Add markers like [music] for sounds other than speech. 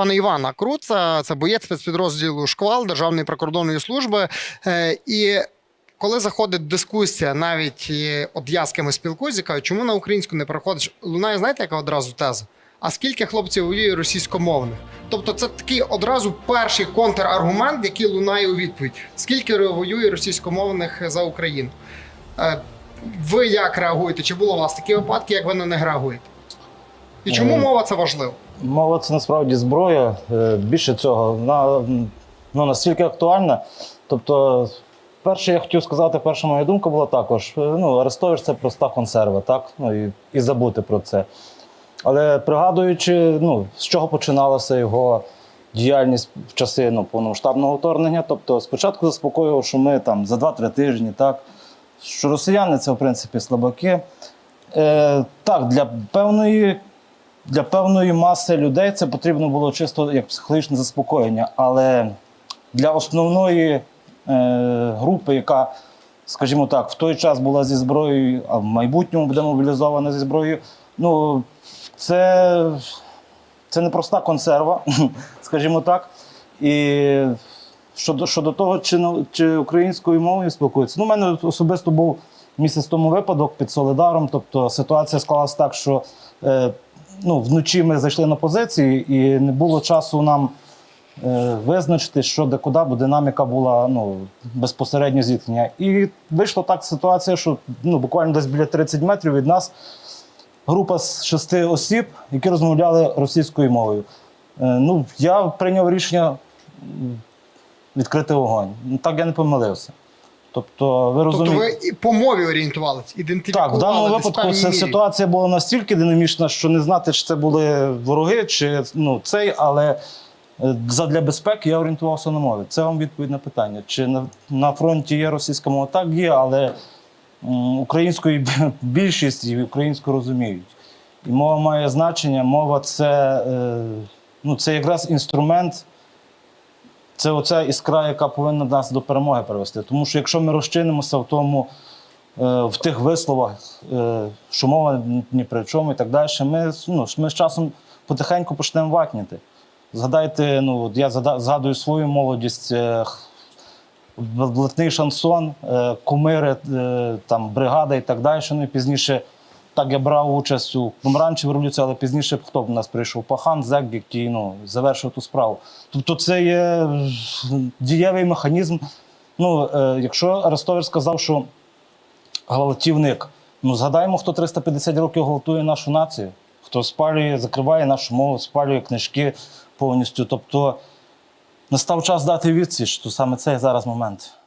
пана Івана Круца, це боєць спецпідрозділу Шквал Державної прикордонної служби. Е, І коли заходить дискусія, навіть от я з кимось спілкуюся, я кажу, чому на українську не переходиш? Лунає, знаєте, яка одразу теза? А скільки хлопців воює російськомовних? Тобто, це такий одразу перший контраргумент, який лунає у відповідь: скільки воює російськомовних за Україну? Е, Ви як реагуєте? Чи було у вас такі випадки, як ви на них реагуєте? І чому Е, мова це важливо? Мова це насправді зброя. Е, Більше цього, вона ну, настільки актуальна. Тобто, перше, я хотів сказати, перша моя думка була також: е, ну, Арестович це проста консерва, так? Ну, і, і забути про це. Але пригадуючи, ну, з чого починалася його діяльність в часи ну, повномасштабного вторгнення, тобто спочатку заспокоював, що ми там за 2-3 тижні, так, що росіяни це в принципі слабаки. Е, так, для певної для певної маси людей це потрібно було чисто як психологічне заспокоєння, але для основної е, групи, яка, скажімо так, в той час була зі зброєю, а в майбутньому буде мобілізована зі зброєю, ну це, це проста консерва, [laughs] скажімо так. І щодо, щодо того, чи, чи українською мовою спілкуються. Ну, у мене особисто був місяць тому випадок під Солидаром. Тобто ситуація склалась так, що е, ну, вночі ми зайшли на позиції, і не було часу нам е, визначити, що де куди, бо динаміка була ну, безпосередньо зіткнення. І вийшла так ситуація, що ну, буквально десь біля 30 метрів від нас група з шести осіб, які розмовляли російською мовою. Е, ну, я прийняв рішення відкрити вогонь. Ну, Так я не помилився. Тобто, ви розумієте. Тобто ви і по мові орієнтувалися, ідентифікували Так, в даному випадку ця ситуація була настільки динамічна, що не знати, чи це були вороги, чи ну, цей, але е, задля безпеки я орієнтувався на мові. Це вам відповідь на питання. Чи на, на фронті є російська мова? Так, є, але українською більшість і українську розуміють. І мова має значення. Мова це, е, ну, це якраз інструмент. Це оця іскра, яка повинна нас до перемоги привести. Тому що якщо ми розчинимося в тому, е, в тих висловах, е, що мова ні при чому і так далі, ми, ну, ми з часом потихеньку почнемо ватніти. Згадайте, ну, я згадую свою молодість, е, блатний шансон, кумири, там, бригада і так далі. Ну, і пізніше так я брав участь у помаранчевій революції, але пізніше хто в нас прийшов? Пахан, Зек, який ну, завершив ту справу. Тобто це є дієвий механізм. Ну, е, якщо Арестович сказав, що гвалтівник, ну згадаймо, хто 350 років гвалтує нашу націю, хто спалює, закриває нашу мову, спалює книжки повністю. Тобто настав час дати відсіч, то саме це зараз момент.